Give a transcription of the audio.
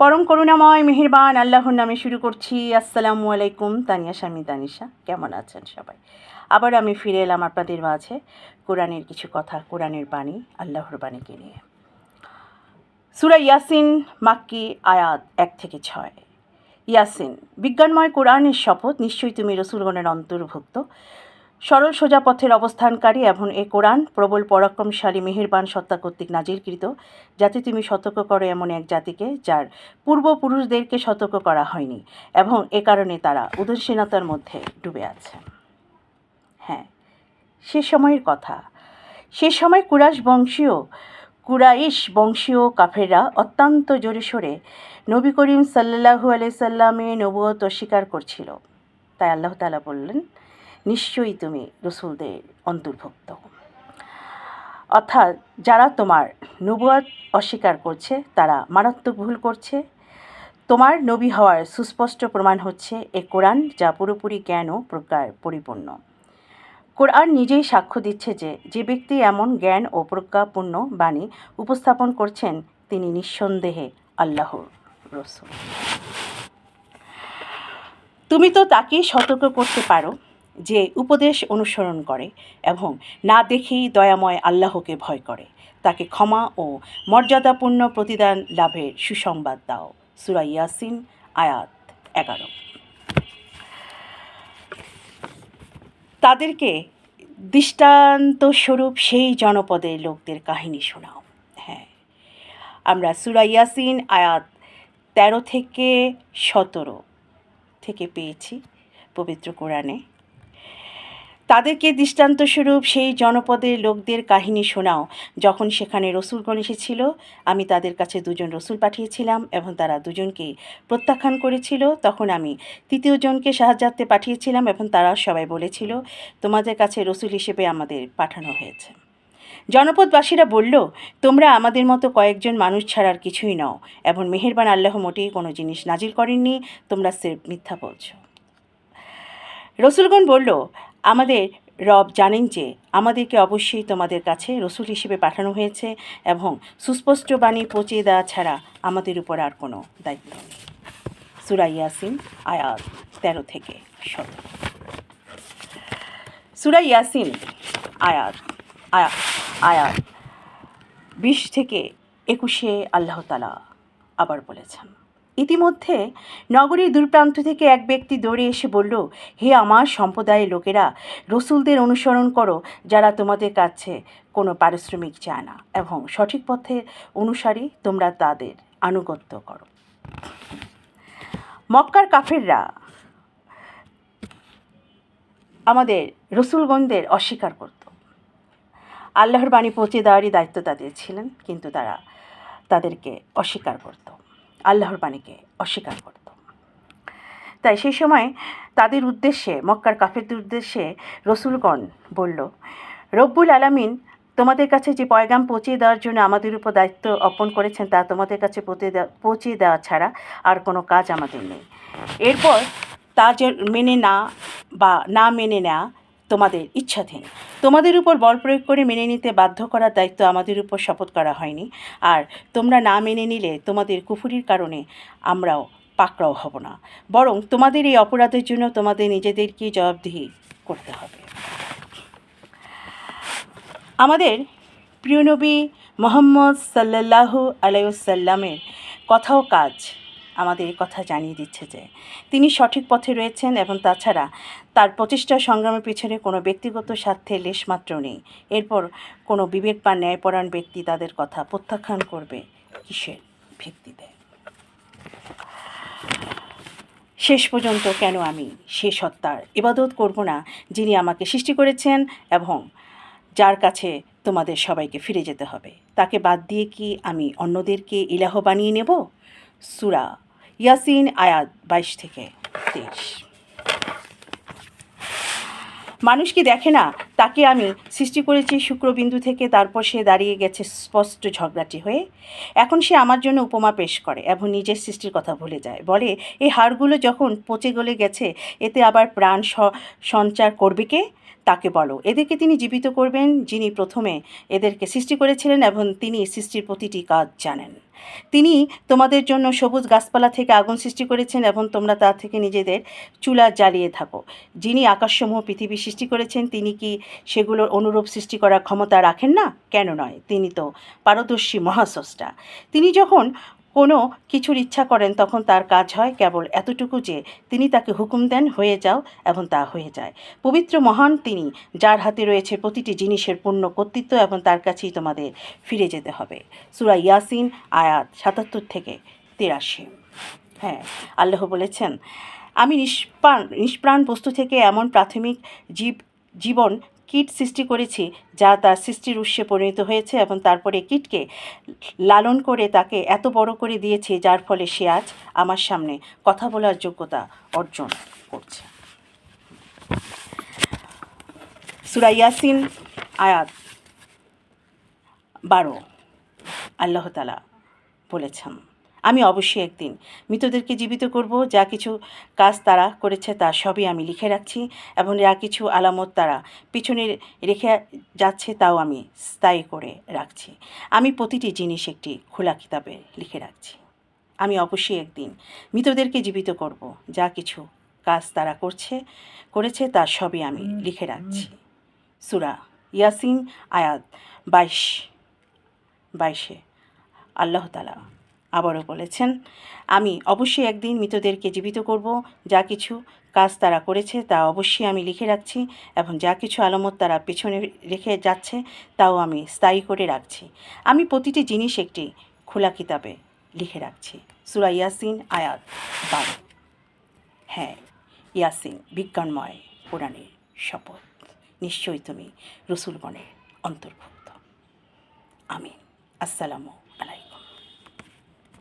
পরম করুণাময়, মেহেরবান, আল্লাহর নামে শুরু করছি। আসসালামু আলাইকুম, তানিয়া স্বামী তানিশা। কেমন আছেন সবাই? আবার আমি ফিরে এলাম আপনাদের মাঝে কোরআনের কিছু কথা, কোরআনের বাণী, আল্লাহর বাণীকে নিয়ে। সুরা ইয়াসিন, মাক্কি, আয়াত এক থেকে ছয়। ইয়াসিন, বিজ্ঞানময় কোরআনের শপথ নিশ্চয়ই তুমি রসুলগণের অন্তর্ভুক্ত। সরল সোজা পথের অবস্থানকারী এবং এ কোরআন প্রবল পরাক্রমশালী মেহেরবান সত্তা কর্তৃক নাজিরকৃত যাতে তুমি সতর্ক করো এমন এক জাতিকে যার পূর্বপুরুষদেরকে সতর্ক করা হয়নি এবং এ কারণে তারা উদাসীনতার মধ্যে ডুবে আছে। হ্যাঁ সে সময়ের কথা। সে সময় কুরাশ বংশীয়, কুরাইশ বংশীয় কাফেররা অত্যন্ত জোরে সোরে নবী করিম সাল্লাহু আলাই সাল্লামে নবুয়ত অস্বীকার করছিল। তাই আল্লাহ তালা বললেন নিশ্চয়ই তুমি রসুলদের অন্তর্ভুক্ত। অর্থাৎ যারা তোমার নবুয়াত অস্বীকার করছে, তারা মারাত্মক ভুল করছে। তোমার নবী হওয়ার সুস্পষ্ট প্রমাণ হচ্ছে এ কোরআন যা পুরোপুরি জ্ঞান ও প্রজ্ঞার পরিপূর্ণ। কোরআন নিজেই সাক্ষ্য দিচ্ছে যে যে ব্যক্তি এমন জ্ঞান ও প্রজ্ঞাপূর্ণ বাণী উপস্থাপন করছেন, তিনি নিঃসন্দেহে আল্লাহর রসুল। তুমি তো তাকেই সতর্ক করতে পারো যে উপদেশ অনুসরণ করে এবং না দেখেই দয়াময় আল্লাহকে ভয় করে। তাকে ক্ষমা ও মর্যাদাপূর্ণ প্রতিদান লাভের সুসংবাদ দাও। সুরা ইয়াসিন, আয়াত এগারো। তাদেরকে দৃষ্টান্তস্বরূপ সেই জনপদের লোকদের কাহিনী শোনাও। হ্যাঁ আমরা সুরা ইয়াসিন, আয়াত তেরো থেকে সতেরো থেকে পেয়েছি পবিত্র কোরআনে। তাদেরকে দৃষ্টান্তস্বরূপ সেই জনপদের লোকদের কাহিনী শোনাও। যখন সেখানে রসুলগণ এসেছিল, আমি তাদের কাছে দুজন রসুল পাঠিয়েছিলাম এবং তারা দুজনকে প্রত্যাখ্যান করেছিল। তখন আমি তৃতীয় জনকে সাহায্যার্থে পাঠিয়েছিলাম এবং তারা সবাই বলেছিল, তোমাদের কাছে রসুল হিসেবে আমাদের পাঠানো হয়েছে। জনপদবাসীরা বলল, তোমরা আমাদের মতো কয়েকজন মানুষ ছাড়ার কিছুই নাও এবং মেহেরবান আল্লাহ মোটেই কোনো জিনিস নাজিল করেননি। তোমরা সির্ফ মিথ্যা বলছো। রসুলগণ বলল আমাদের রব জানেন যে আমাদেরকে অবশ্যই তোমাদের কাছে রসুল হিসেবে পাঠানো হয়েছে এবং সুস্পষ্ট বাণী পচিয়ে দেওয়া ছাড়া আমাদের উপর আর কোনো দায়িত্ব নেই। সুরা ইয়াসিন, আয়াত তেরো থেকে সতেরো সুরা ইয়াসিন, আয়াত আয়াত আয়াত বিশ থেকে একুশে আল্লাহতালা আবার বলেছেন ইতিমধ্যে নগরীর দূরপ্রান্ত থেকে এক ব্যক্তি দৌড়ে এসে বলল, হে আমার সম্প্রদায়ের লোকেরা, রসুলদের অনুসরণ করো, যারা তোমাদের কাছে কোনো পারিশ্রমিক চায় না এবং সঠিক পথের অনুসারী তোমরা তাদের আনুগত্য করো। মক্কার কাফেররা আমাদের রসুলগণদের অস্বীকার করত। আল্লাহর বাণী পৌঁছে দেওয়ারই দায়িত্ব তাদের ছিলেন, কিন্তু তারা তাদেরকে অস্বীকার করত। আল্লাহর বাণীকে অস্বীকার করত। তাই সেই সময় তাদের উদ্দেশ্যে, মক্কার কাফেরদের উদ্দেশ্যে রসুলগণ বলল, রব্বুল আলামিন, তোমাদের কাছে যে পয়গাম পৌঁছিয়ে দেওয়ার জন্য আমাদের উপর দায়িত্ব অর্পণ করেছেন, তা তোমাদের কাছে পৌঁছে দেওয়া ছাড়া আর কোনো কাজ আমাদের নেই। এরপর তা মেনে না বা না মেনে নেওয়া তোমাদের ইচ্ছাধীন। তোমাদের উপর বল প্রয়োগ করে মেনে নিতে বাধ্য করার দায়িত্ব আমাদের উপর শপথ করা হয়নি। আর তোমরা না মেনে নিলে তোমাদের কুফুরির কারণে আমরাও পাকড়াও হব না। বরং তোমাদের এই অপরাধের জন্য তোমাদের নিজেদেরকে জবাবদিহি করতে হবে। আমাদের প্রিয়নবী মোহাম্মদ সাল্লাল্লাহু আলাইসাল্লামের কথা ও কাজ আমাদের কথা জানিয়ে দিচ্ছে যে তিনি সঠিক পথে রয়েছেন এবং তাছাড়া তার প্রচেষ্টা সংগ্রামের পিছনে কোনো ব্যক্তিগত স্বার্থে লেশমাত্র নেই। এরপর কোনো বিবেক বা ন্যায়পরায়ণ ব্যক্তি তাদের কথা প্রত্যাখ্যান করবে কিসের ভিত্তিতে? শেষ পর্যন্ত কেন আমি সে সত্তার ইবাদত করব না যিনি আমাকে সৃষ্টি করেছেন এবং যার কাছে তোমাদের সবাইকে ফিরে যেতে হবে। তাকে বাদ দিয়ে কি আমি অন্যদেরকে ইলাহ বানিয়ে নেব? সুরা ইয়াসিন আয়াত বাইশ থেকে তেইশ। মানুষ কি দেখে না? তাকে আমি সৃষ্টি করেছি শুক্রবিন্দু থেকে, তারপর সে দাঁড়িয়ে গেছে স্পষ্ট ঝগড়াটি হয়ে। এখন সে আমার জন্য উপমা পেশ করে, এবং নিজের সৃষ্টির কথা ভুলে যায়। বলে এই হাড়গুলো যখন পচে গলে গেছে, এতে আবার প্রাণ সঞ্চার করবে কে? তাকে বলো, এদেরকে তিনি জীবিত করবেন যিনি প্রথমে এদেরকে সৃষ্টি করেছিলেন, এবং তিনি সৃষ্টির প্রতিটি কাজ জানেন। তিনি তোমাদের জন্য সবুজ গাছপালা থেকে আগুন সৃষ্টি করেছেন এবং তোমরা তা থেকে নিজেদের চুলা জ্বালিয়ে থাকো। যিনি আকাশসমূহ পৃথিবী সৃষ্টি করেছেন, তিনি কি সেগুলোর অনুরূপ সৃষ্টি করার ক্ষমতা রাখেন না? কেন নয়, তিনি তো পারদর্শী মহাস্রষ্টা। তিনি যখন কোনো কিছুর ইচ্ছা করেন তখন তার কাজ হয় কেবল এতটুকু যে তিনি তাকে হুকুম দেন, হয়ে যাও, এবং তা হয়ে যায়। পবিত্র মহান তিনি, যার হাতে রয়েছে প্রতিটি জিনিসের পূর্ণ কর্তৃত্ব এবং তার কাছেই তোমাদের ফিরে যেতে হবে। সুরা ইয়াসিন, আয়াত সাতাত্তর থেকে তিরাশি। হ্যাঁ আল্লাহ বলেছেন, আমি নিষ্প্রাণ নিষ্প্রাণ বস্তু থেকে এমন প্রাথমিক জীব, জীবন কীট সৃষ্টি করেছি, যা তার সৃষ্টির উৎসে পরিণত হয়েছে এবং তারপরে কীটকে লালন করে তাকে এত বড় করে দিয়েছে, যার ফলে সে আজ আমার সামনে কথা বলার যোগ্যতা অর্জন করছে। সুরা ইয়াসিন, আয়াত বারো। আল্লাহতালা বলেছেন আমি অবশ্যই একদিন মৃতদেরকে জীবিত করব যা কিছু কাজ তারা করেছে তা সবই আমি লিখে রাখছি এবং যা কিছু আলামত তারা পিছনে রেখে যাচ্ছে তাও আমি স্থায়ী করে রাখছি। আমি প্রতিটি জিনিস একটি খোলা কিতাবে লিখে রাখছি। আমি অবশ্যই একদিন মৃতদেরকে জীবিত করব যা কিছু কাজ তারা করছে করেছে তা সবই আমি লিখে রাখছি। সুরা ইয়াসিন আয়াত বাইশ বাইশে আল্লাহ তালা আবারও বলেছেন, আমি অবশ্যই একদিন মৃতদেরকে জীবিত করব। যা কিছু কাজ তারা করেছে তা অবশ্যই আমি লিখে রাখছি এবং যা কিছু আলামত তারা পেছনে রেখে যাচ্ছে তাও আমি স্থায়ী করে রাখছি। আমি প্রতিটি জিনিস একটি খোলা কিতাবে লিখে রাখছি। সুরা ইয়াসিন, আয়াত বারো। হ্যাঁ ইয়াসিন, বিজ্ঞানময় কোরআনের শপথ। নিশ্চয়ই তুমি রসুলগণের অন্তর্ভুক্ত। আমিন। আসসালামু আলাইকুম।